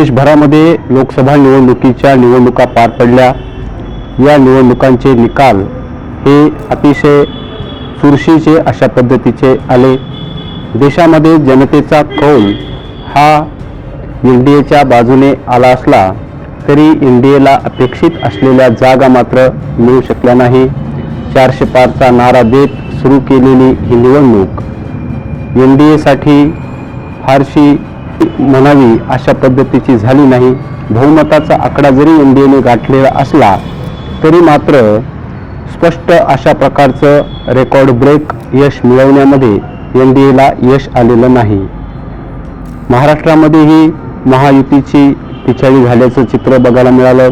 देशभरामध्ये लोकसभा निवडणुकीच्या निवडणुका पार पडल्या. या निवडणुकांचे निकाल हे अतिशय चुरशीचे अशा पद्धतीचे आले. देशामध्ये जनतेचा कौल हा एन डी एच्या बाजूने आला असला तरी एन डी एला अपेक्षित असलेल्या जागा मात्र मिळू शकल्या नाही. चारशे पारचा नारा देत सुरू केलेली ही निवडणूक एन डी एसाठी फारशी म्हणावी अशा पद्धतीची झाली नाही. बहुमताचा आकडा जरी एन डी एने गाठलेला असला तरी मात्र स्पष्ट अशा प्रकारचं रेकॉर्ड ब्रेक यश मिळवण्यामध्ये एन डी एला यश आलेलं नाही. महाराष्ट्रामध्येही महायुतीची पिछाडी झाल्याचं चित्र बघायला मिळालं.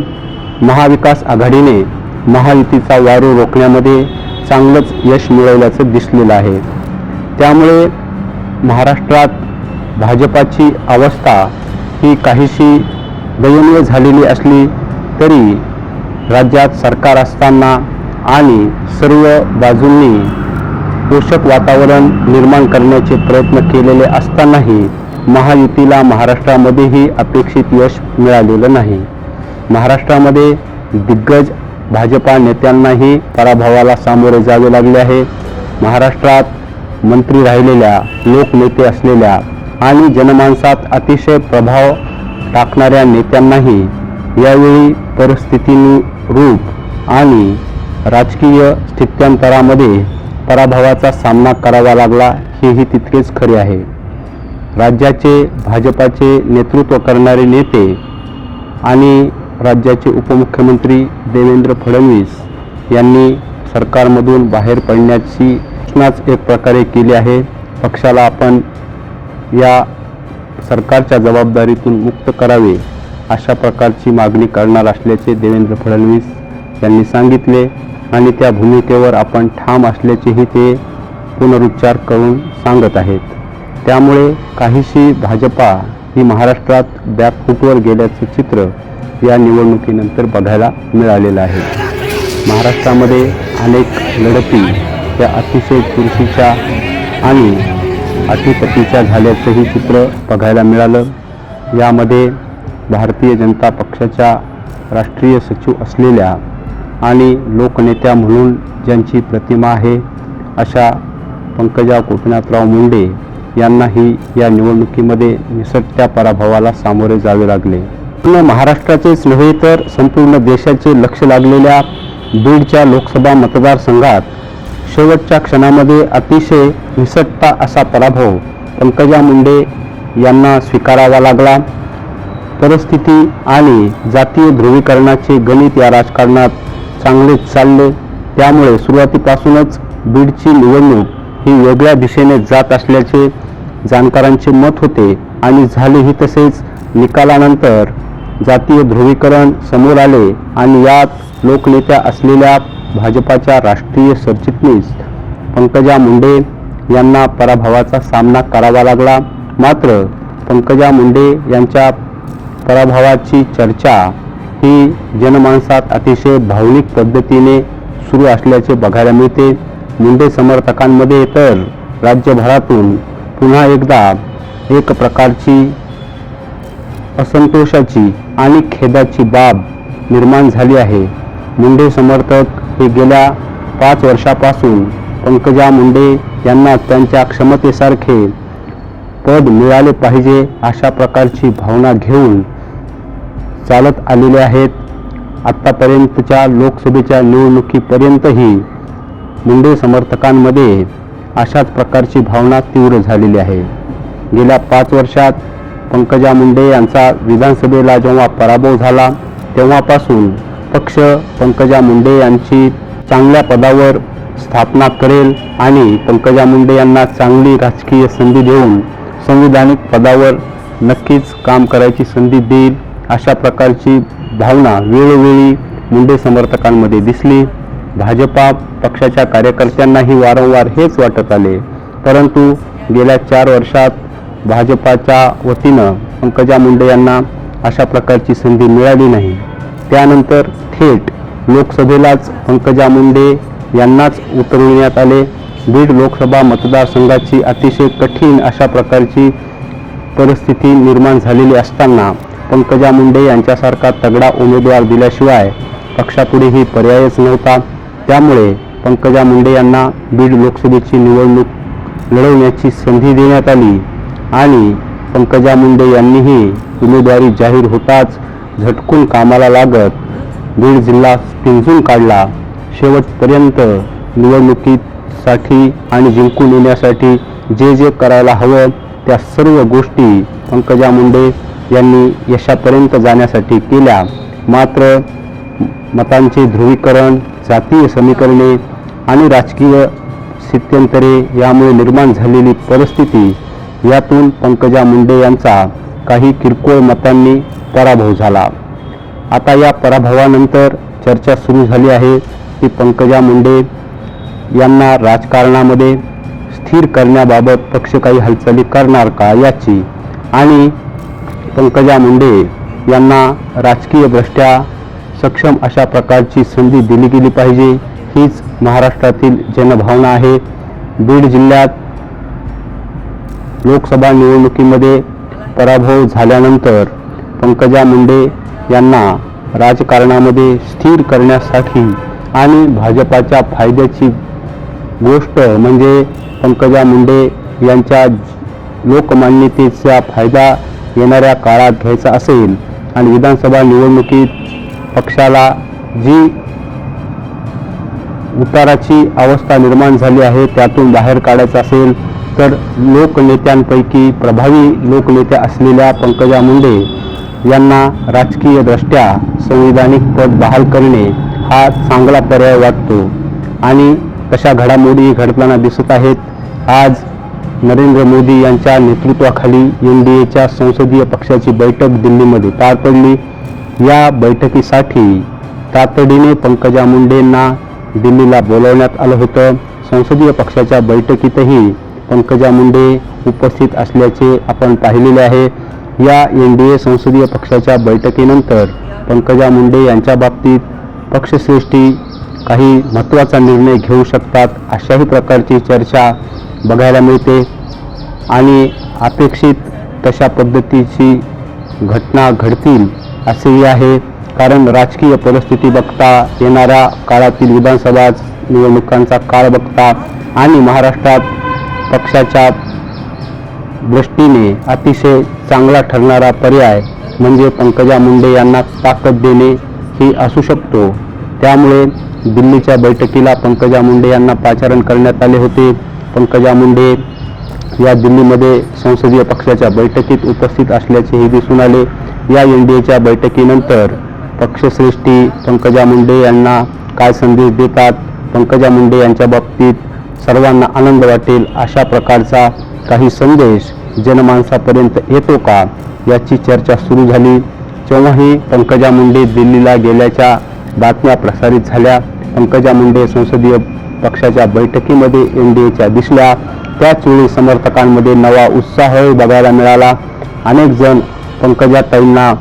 महाविकास आघाडीने महायुतीचा वारू रोखण्यामध्ये चांगलंच यश मिळवल्याचं दिसलेलं आहे. त्यामुळे महाराष्ट्रात भाजपाची अवस्था ही काहीशी दयनीय झालेली असली तरी राज्यात सरकार असताना आणि सर्व बाजूंनी पोषक वातावरण निर्माण करण्याचे प्रयत्न केलेले असतानाही महायुतीला महाराष्ट्रामध्येही अपेक्षित यश मिळालेलं नाही. महाराष्ट्रामध्ये दिग्गज भाजपा नेत्यांनाही पराभवाला सामोरे जावे लागले आहे. महाराष्ट्रात मंत्री राहिलेल्या लोकनेते असलेल्या आणि जनमानसात अतिशय प्रभाव टाकणाऱ्या नेत्यांनाही यावेळी परिस्थितीनी रूप आणि राजकीय स्थित्यंतरामध्ये पराभवाचा सामना करावा लागला हेही तितकेच खरे आहे. राज्याचे भाजपाचे नेतृत्व करणारे नेते आणि राज्याचे उपमुख्यमंत्री देवेंद्र फडणवीस यांनी सरकारमधून बाहेर पडण्याची सूचनाच एक प्रकारे केली आहे. पक्षाला आपण या सरकारच्या जबाबदारीतून मुक्त करावे अशा प्रकारची मागणी करणार असल्याचे देवेंद्र फडणवीस यांनी सांगितले आणि त्या भूमिकेवर आपण ठाम असल्याचेही ते पुनरुच्चार करून सांगत आहेत. त्यामुळे काहीशी भाजपा ही महाराष्ट्रात बॅकफूटवर गेल्याचे चित्र या निवडणुकीनंतर बघायला मिळालेलं आहे. महाराष्ट्रामध्ये अनेक लढती या अतिशय चुरशीच्या आणि अतिपतीच्या झाल्याचंही चित्र बघायला मिळालं. यामध्ये भारतीय जनता पक्षाच्या राष्ट्रीय सचिव असलेल्या आणि लोकनेत्या म्हणून ज्यांची प्रतिमा आहे अशा पंकजा गोपीनाथराव मुंडे यांनाही या निवडणुकीमध्ये निसटत्या पराभवाला सामोरे जावे लागले. पूर्ण महाराष्ट्राचेच नव्हे तर संपूर्ण देशाचे लक्ष लागलेल्या बीडच्या लोकसभा मतदारसंघात शेवटच्या क्षणामध्ये अतिशय निसटता असा पराभव पंकजा मुंडे यांना स्वीकारावा लागला. परिस्थिती आणि जातीय ध्रुवीकरणाचे गणित या राजकारणात चांगलेच चालले. त्यामुळे सुरुवातीपासूनच बीडची निवडणूक ही वेगळ्या दिशेने जात असल्याचे जाणकारांचे मत होते आणि झालेही तसेच. निकालानंतर जातीय ध्रुवीकरण समोर आले आणि यात लोकनेत्या असलेल्या भाजपाच्या राष्ट्रीय सरचिटणीस पंकजा मुंडे यांना पराभवाचा सामना करावा लागला. मात्र पंकजा मुंडे यांच्या पराभवाची चर्चा ही जनमानसात अतिशय भावनिक पद्धतीने सुरू असल्याचे बघायला मिळते. मुंडे समर्थकांमध्ये तर राज्यभरातून पुन्हा एकदा एक प्रकारची असंतोषाची आणि खेदाची बाब निर्माण झाली आहे. मुंडे समर्थक हे गेल्या पाच वर्षापासून पंकजा मुंडे यांना त्यांच्या क्षमतेसारखे पद मिळाले पाहिजे अशा प्रकारची भावना घेऊन चालत आलेले आहेत. आत्तापर्यंतच्या लोकसभेच्या निवडणुकीपर्यंतही मुंडे समर्थकांमध्ये अशाच प्रकारची भावना तीव्र झालेली आहे. गेल्या पाच वर्षात पंकजा मुंडे यांचा विधानसभेला जेव्हा पराभव झाला तेव्हापासून पक्ष पंकजा मुंडे यांची चांगल्या पदावर स्थापना करेल आणि पंकजा मुंडे यांना चांगली राजकीय संधी देऊन संविधानिक पदावर नक्कीच काम करायची संधी देईल अशा प्रकारची भावना वेळोवेळी मुंडे समर्थकांमध्ये दिसली. भाजपा पक्षाच्या कार्यकर्त्यांनाही वारंवार हेच वाटत आले. परंतु गेल्या चार वर्षात भाजपाच्या वतीनं पंकजा मुंडे यांना अशा प्रकारची संधी मिळाली नाही. त्यानंतर थेट लोकसभेलाच पंकजा मुंडे यांनाच उतरविण्यात आले. बीड लोकसभा मतदारसंघाची अतिशय कठीण अशा प्रकारची परिस्थिती निर्माण झालेली असताना पंकजा मुंडे यांच्यासारखा तगडा उमेदवार दिल्याशिवाय पक्षापुढेही पर्यायच नव्हता. त्यामुळे पंकजा मुंडे यांना बीड लोकसभेची निवडणूक लढवण्याची संधी देण्यात आली आणि पंकजा मुंडे यांनीही उमेदवारी जाहीर होताच झटकून कामाला लागत बीड जिल्हा पिंजून काढला. शेवटपर्यंत निवडणुकीसाठी आणि जिंकून येण्यासाठी जे जे करायला हवं त्या सर्व गोष्टी पंकजा मुंडे यांनी यशापर्यंत जाण्यासाठी केल्या. मात्र मतांचे ध्रुवीकरण जातीय समीकरणे आणि राजकीय स्थित्यंतरे यामुळे निर्माण झालेली परिस्थिती यातून पंकजा मुंडे यांचा काही किरकोळ मतांनी पराभव झाला. आता या पराभवानंतर चर्चा सुरू झाली आहे की पंकजा मुंडे यांना राजकारणामध्ये स्थिर करण्याबाबत पक्ष काही हालचाली करणार का याची आणि पंकजा मुंडे यांना राजकीयदृष्ट्या सक्षम अशा प्रकारची संधी दिली गेली पाहिजे हीच महाराष्ट्रातील जनभावना आहे. बीड जिल्ह्यात लोकसभा निवडणुकीमध्ये पराभव झाल्यानंतर पंकजा मुंडे यांना राजकारणामध्ये स्थिर करण्यासाठी आणि भाजपाच्या फायद्याची गोष्ट म्हणजे पंकजा मुंडे यांच्या लोकमान्यतेचा फायदा येणाऱ्या काळात घ्यायचा असेल आणि विधानसभा निवडणुकीत पक्षाला जी उताराची अवस्था निर्माण झाली आहे त्यातून बाहेर काढायचं असेल तर लोकनेत्यांपैकी प्रभावी लोकनेत्या असलेल्या पंकजा मुंडे यांना राजकीयदृष्ट्या संविधानिक पद बहाल करणे हा चांगला पर्याय वाटतो. आणि तशा घडामोडी घडताना दिसत आहेत. आज नरेंद्र मोदी यांच्या नेतृत्वाखाली एन डी एच्या संसदीय पक्षाची बैठक दिल्लीमध्ये पार पडली. या बैठकीसाठी तातडीने पंकजा मुंडेंना दिल्लीला बोलावण्यात आलं होतं. संसदीय पक्षाच्या बैठकीतही पंकजा मुंडे उपस्थित असल्याचे आपण पाहिलेले आहे. या एन डी ए संसदीय पक्षाच्या बैठकीनंतर पंकजा मुंडे यांच्या बाबतीत पक्षश्रेष्ठी काही महत्त्वाचा निर्णय घेऊ शकतात अशाही प्रकारची चर्चा बघायला मिळते आणि अपेक्षित तशा पद्धतीची घटना घडतील असेही आहे. कारण राजकीय परिस्थिती बघता येणाऱ्या काळातील विधानसभा निवडणुकांचा काळ बघता आणि महाराष्ट्रात पक्षाच्या दृष्टीने अतिशय चांगला ठरणारा पर्याय म्हणजे पंकजा मुंडे यांना ताकद देणे ही असू शकतो. त्यामुळे दिल्लीच्या बैठकीला पंकजा मुंडे यांना पाचारण करण्यात आले होते. पंकजा मुंडे या दिल्लीमध्ये संसदीय पक्षाच्या बैठकीत उपस्थित असल्याचेही दिसून आले. या एन डी एच्या बैठकीनंतर पक्षश्रेष्ठी पंकजा मुंडे यांना काय संदेश देतात? पंकजा मुंडे यांच्या बाबतीत सर्वांना आनंद वाटेल अशा प्रकारचा काही संदेश जनमानसापर्यंत येतो का? याची चर्चा सुरू झाली. जेव्हाही पंकजा मुंडे दिल्लीला गेल्याच्या बातम्या प्रसारित झाल्या. पंकजा मुंडे संसदीय पक्षाच्या बैठकीमध्ये एन डी एच्या दिसल्या. त्याचवेळी समर्थकांमध्ये नवा उत्साहही बघायला मिळाला. अनेक जण पंकजाताईंना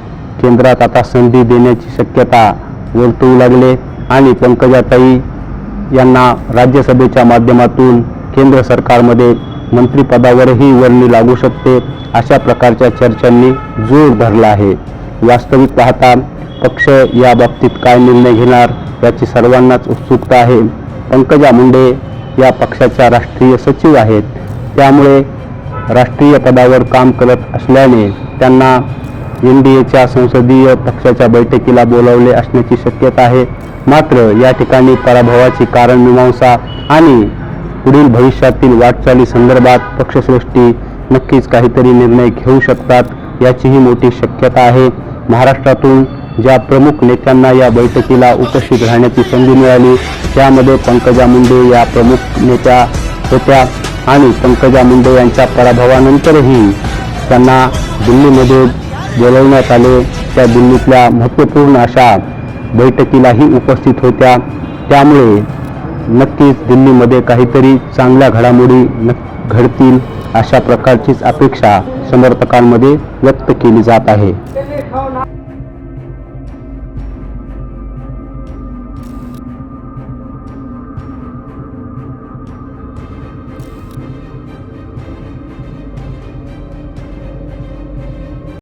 केंद्रात आता संधी देण्याची शक्यता वर्तवू लागले आणि पंकजाताई यांना राज्यसभेच्या माध्यमातून केंद्र सरकारमध्ये मंत्रिपदावरही वर्णी लागू शकते अशा प्रकारच्या चर्चांनी जोर धरला आहे. वास्तविक पाहता पक्ष या बाबतीत काय निर्णय घेणार याची सर्वांनाच उत्सुकता आहे. पंकजा मुंडे या पक्षाच्या राष्ट्रीय सचिव आहेत. त्यामुळे राष्ट्रीय पदावर काम करत असल्याने त्यांना एन डी एच्या संसदीय पक्षाच्या बैठकीला बोलावले असण्याची शक्यता आहे. मात्र या ठिकाणी पराभवाची कारण मीमांसा आणि पुढील भविष्यातील वाटचाली संदर्भात पक्षश्रेष्ठी नक्कीच काहीतरी निर्णय घेऊ शकतात याचीही मोठी शक्यता आहे. महाराष्ट्रातून ज्या प्रमुख नेत्यांना या बैठकीला उपस्थित राहण्याची संधी मिळाली त्यामध्ये पंकजा मुंडे या प्रमुख नेत्या होत्या आणि पंकजा मुंडे यांच्या पराभवानंतरही त्यांना दिल्लीमध्ये बोलवण्यात आले. त्या दिल्लीतल्या महत्त्वपूर्ण अशा बैठकीलाही उपस्थित होत्या. त्यामुळे नक्कीच दिल्लीमध्ये काहीतरी चांगल्या घडामोडी न घडतील अशा प्रकारचीच अपेक्षा समर्थकांमध्ये व्यक्त केली जात आहे.